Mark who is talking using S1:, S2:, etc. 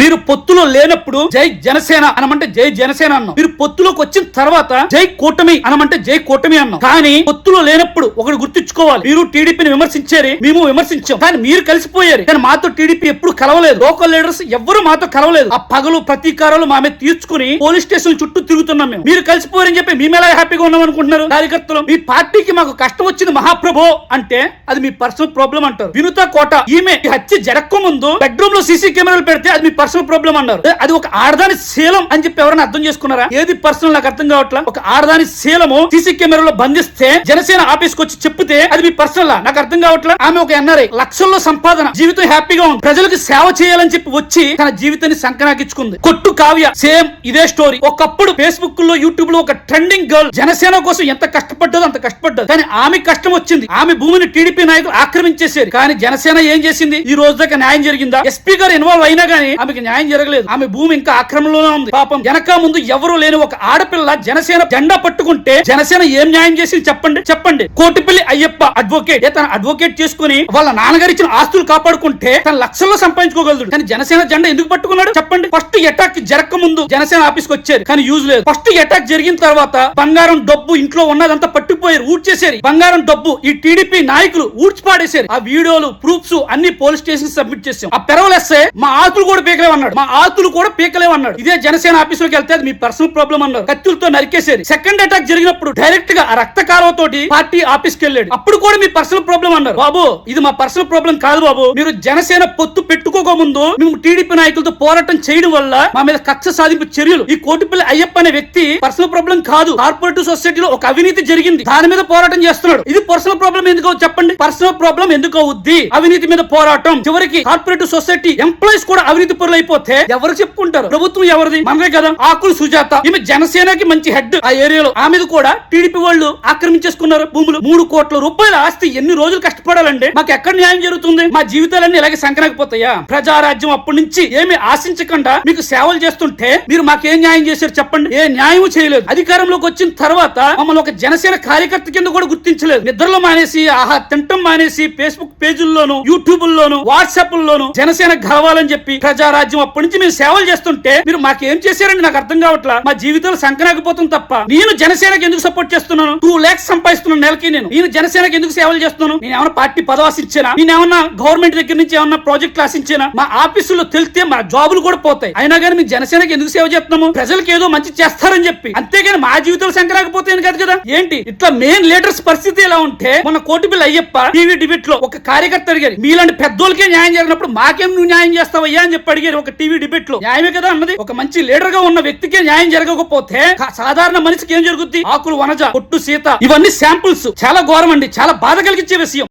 S1: మీరు పొత్తులో లేనప్పుడు జై జనసేన అనమంటే జై జనసేన అన్నాం. మీరు పొత్తులోకి వచ్చిన తర్వాత జై కూటమి అనమంటే జై కూటమి అన్నాం. కానీ పొత్తులో లేనప్పుడు ఒకటి గుర్తుంచుకోవాలి. మీరు టీడీపీని విమర్శించారు మేము విమర్శించాం. కానీ మీరు కలిసిపోయారు. కానీ మాతో టీడీపీ ఎప్పుడు కలవలేదు. లోకల్ లీడర్స్ ఎవరు మాతో కలవలేదు. ఆ పగలు ప్రతీకారాలు మా మీద తీర్చుకుని పోలీస్ స్టేషన్ చుట్టూ తిరుగుతున్నాం మేము. మీరు కలిసిపోయారని చెప్పి మేము ఎలా హ్యాపీగా ఉన్నాం అనుకుంటున్నారు? కార్యకర్తలు మీ పార్టీకి మాకు కష్టం వచ్చింది మహాప్రభో అంటే అది మీ పర్సనల్ ప్రాబ్లం అంటారు. వినుత కోట ఈమె హత్య జరక్క ముందు బెడ్రూమ్లో సీసీ కెమెరాలు పెడితే అది మీ పర్సనల్ ప్రాబ్లం అన్నారు. అది ఒక ఆడదాని శీలం అని చెప్పి ఎవరైనా అర్థం చేసుకున్నారా? ఏది పర్సనల్ నాకు అర్థం కావట్లా? ఒక ఆడదాని శీలము సీసీ కెమెరాలో బంధిస్తే జనసేన ఆఫీస్కు వచ్చి చెప్తే అది మీ పర్సనల్ నాకు అర్థం కావట్లా? ఆమె ఒక ఎన్ఆర్ఐ. లక్షల్లో సంపాదన. జీవితం హ్యాపీగా ఉంది. ప్రజలకు సేవ చేయాలని చెప్పి వచ్చి తన జీవితాన్ని సంకనాకించుకుంది కొట్టు కావ్య సేమ్ ఇదే స్టోరీ ఒకప్పుడు ఫేస్బుక్లో యూట్యూబ్లో ఒక ట్రెండింగ్ గర్ల్ జనసేన కోసం ఎంత కష్టపడ్డదో అంత కష్టపడ్డది. కానీ ఆమె కష్టం వచ్చింది. ఆమె భూమిని టీడీపీ నాయకులు ఆక్రమించేశారు కానీ జనసేన ఏం చేసింది? ఈ రోజు దాకా న్యాయం జరిగిందా? ఎస్పీ గారు ఇన్వాల్వ్ అయినా గానీ ఆమెకి న్యాయం జరగలేదు. ఆమె భూమి ఇంకా ఆక్రమణలోనే ఉంది. పాపం వెనక ముందు ఎవరు లేని ఒక ఆడపిల్ల జనసేన జెండా పట్టుకుంటే జనసేన ఏం న్యాయం చేసింది చెప్పండి? చెప్పండి. కోటిపల్లి అయ్యప్ప అడ్వకేట్ తన అడ్వకేట్ చేసుకుని వాళ్ళ నాన్నగారు ఇచ్చిన ఆస్తులు కాపాడుకుంటే తన లక్షల్లో సంపాదించుకోగలదు కానీ జనసేన జెండా ఎందుకు పట్టుకున్నాడు? చెప్పండి. ఫస్ట్ అటాక్ జరగక ముందు జనసేన ఆఫీస్కి వచ్చారు. కానీ యూజ్ లేదు. ఫస్ట్ అటాక్ జరిగిన తర్వాత బంగారం డబ్బు ఇంట్లో ఉన్నదంతా పట్టుపోయారు ఊడ్చేసారు బంగారం డబ్బు ఈ టీడీపీ నాయకులు ఊడ్చిపాడేశారు ఆ వీడియోలు ప్రూఫ్స్ అన్ని పోలీస్ స్టేషన్ సబ్మిట్ చేసాం ఆ పెరవలేస్తే మా ఆతులు కూడా పీకలేమన్నాడు మా ఆతులు కూడా పీకలేమన్నాడు ఇదే జనసేన ఆఫీస్లోకి వెళ్తే అది మీ పర్సనల్ ప్రాబ్లం అన్నారు. కత్తులతో నరికేశారు. సెకండ్ అటాక్ జరిగినప్పుడు డైరెక్ట్గా ఆ రక్త కాలువ తోటి పార్టీ ఆఫీస్కి వెళ్ళాడు. అప్పుడు కూడా మీ పర్సనల్ ప్రాబ్లం అన్నారు. బాబు ఇది మా పర్సనల్ ప్రాబ్లం కాదు బాబు. మీరు జనసేన పొత్తు పెట్టుకోక ముందు మేము టీడీపీ నాయకులతో పోరాటం చేయడం వల్ల మా మీద కక్ష సాధింపు చర్యలు. ఈ కోటిపల్లి అయ్యప్ప అనే వ్యక్తి పర్సనల్ ప్రాబ్లం కాదు. కార్పొరేటివ్ సొసైటీలో ఒక అవినీతి జరిగింది. దాని మీద పోరాటం చేస్తున్నాడు. ఇది పర్సనల్ ప్రాబ్లం ఎందుకు చెప్పండి. పర్సనల్ ప్రాబ్లం ఎందుకు అవుద్ది అవినీతి మీద పోరాటం. చివరికి కార్పొరేటివ్ సొసైటీ ఎంప్లాయీస్ కూడా అవినీతి పరులు అయిపోతే ఎవరు చెప్పుకుంటారు? ప్రభుత్వం ఎవరిది? మనదే కదా. ఆకులు సుజాత. ఈమె జనసేనకి మంచి హెడ్. ఆ ఏరియాలో ఆ మీద కూడా టీడీపీ వాళ్ళు ఆక్రమించేసుకున్నారు భూములు. మూడు కోట్ల రూపాయల ఆస్తి ఎన్ని రోజులు కష్టపడాలండి మాకు ఎక్కడ న్యాయం జరుగుతుంది? మా జీవితాలన్నీ ఇలాగే సంకనకపోతాయా? ప్రజారాజ్యం అప్పటి నుంచి ఏమి చేయకుండా మీకు సేవలు చేస్తుంటే మీరు మాకేం న్యాయం చేశారు చెప్పండి. ఏ న్యాయం చేయలేదు. అధికారంలోకి వచ్చిన తర్వాత మమ్మల్ని ఒక జనసేన కార్యకర్త కింద కూడా గుర్తించలేదు. నిద్రలో మానేసి ఆహా తింటం మానేసి ఫేస్బుక్ పేజీల్లోను యూట్యూబ్ లోను వాట్సాప్ లోను జనసేన గెలవాలని చెప్పి ప్రజారాజ్యం అప్పటి నుంచి మేము సేవలు చేస్తుంటే మీరు మాకేం చేశారండి? నాకు అర్థం కావట్లా? మా జీవితాలు సంకనాకపోతుంది తప్ప నేను జనసేనకి ఎందుకు సపోర్ట్ చేస్తున్నాను? టూ లాక్స్ సంపాదిస్తున్నాను నెలకి నేను. నేను జనసేనకి ఎందుకు సేవలు చేస్తున్నాను? నేను ఏమైనా పార్టీ పదవాసించానా నేను ఏమన్నా గవర్నమెంట్ దగ్గర నుంచి ఏమన్నా ప్రాజెక్ట్ ఆశించానా? మా ఆఫీసులో తెలితే మా జాబులు కూడా పోతాయి. అయినా కానీ మీ జనసేనకి ఎందుకు సేవ చేస్తున్నాము? ప్రజలకు ఏదో మంచి చేస్తారని చెప్పి. అంతేగాని మా జీవితాలు సంకరాకపోతాయని కాదు కదా? ఏంటి? ఇట్లా మెయిన్ లీడర్స్ పరిస్థితి ఎలా ఉంటే మన కోటి బిల్ అయ్యప్ప టీవీ డిబేట్లో ఒక కార్యకర్త అడిగారు మీలాంటి పెద్దోళ్ళకే న్యాయం జరిగినప్పుడు మాకేం నువ్వు న్యాయం చేస్తావయ్యా? అని చెప్పి అడిగారు ఒక టీవీ డిబేట్లో న్యాయమే కదా అన్నది? ఒక మంచి లీడర్గా ఉన్న వ్యక్తికే న్యాయం జరగకపోతే సాధారణ మనిషికి ఏం జరుగుద్ది? ఆకులు వనజ కొట్టు సీత ఇవన్నీ శాంపుల్స్ చాలా ఘోరం అండి. చాలా బాధ కలిగించే విషయం.